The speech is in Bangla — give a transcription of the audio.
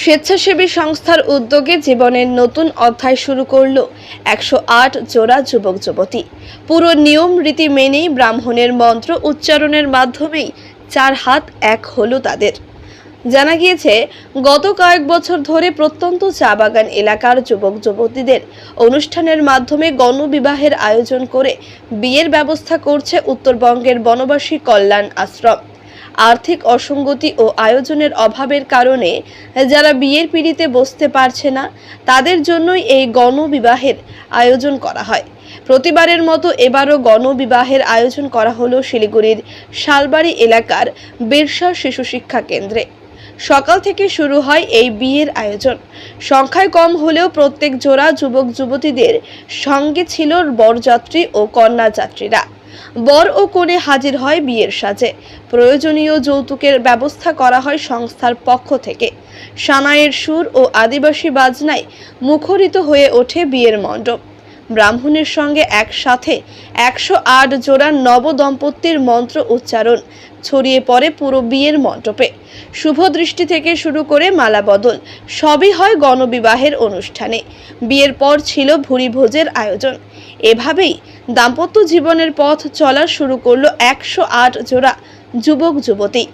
স্বেচ্ছাসেবী সংস্থার উদ্যোগে জীবনের নতুন অধ্যায় শুরু করল একশো আট জোড়া যুবক যুবতী। পুরো নিয়ম রীতি মেনেই ব্রাহ্মণের মন্ত্র উচ্চারণের মাধ্যমেই চার হাত এক হলো তাদের। জানা গিয়েছে, গত কয়েক বছর ধরে প্রত্যন্ত চা বাগান এলাকার যুবক যুবতীদের অনুষ্ঠানের মাধ্যমে গণবিবাহের আয়োজন করে বিয়ের ব্যবস্থা করছে উত্তরবঙ্গের বনবাসী কল্যাণ আশ্রম। আর্থিক অসঙ্গতি ও আয়োজনের অভাবের কারণে যারা বিয়ের পিড়িতে বসতে পারছে না, তাদের জন্যই এই গণবিবাহের আয়োজন করা হয়। প্রতিবারের মতো এবারও গণবিবাহের আয়োজন করা হলো শিলিগুড়ির শালবাড়ি এলাকার বিরসা শিশু শিক্ষা কেন্দ্রে। সকাল থেকে শুরু হয় এই বিয়ের আয়োজন। সংখ্যায় কম হলেও প্রত্যেক জোড়া যুবক যুবতীদের সঙ্গে ছিল বরযাত্রী ও কন্যা যাত্রীরা বর ও কনে হাজির হয় বিয়ের সাজে। প্রয়োজনীয় যৌতুকের ব্যবস্থা করা হয় সংস্থার পক্ষ থেকে। সানাইয়ের সুর ও আদিবাসী বাজনায় মুখরিত হয়ে ওঠে বিয়ের মণ্ডপ। ব্রাহ্মণের সঙ্গে একসাথে একশো আট জোড়া নবদম্পতির মন্ত্র উচ্চারণ। ছড়িয়ে পড়ে পুরো বিয়ের মণ্ডপে। শুভ দৃষ্টি থেকে শুরু করে মালা বদল সবই হয় গণবিবাহের অনুষ্ঠানে। বিয়ের পর ছিল ভুরি ভোজের আয়োজন। এভাবেই দাম্পত্য জীবনের পথ চলা শুরু করল একশো আট জোড়া যুবক যুবতী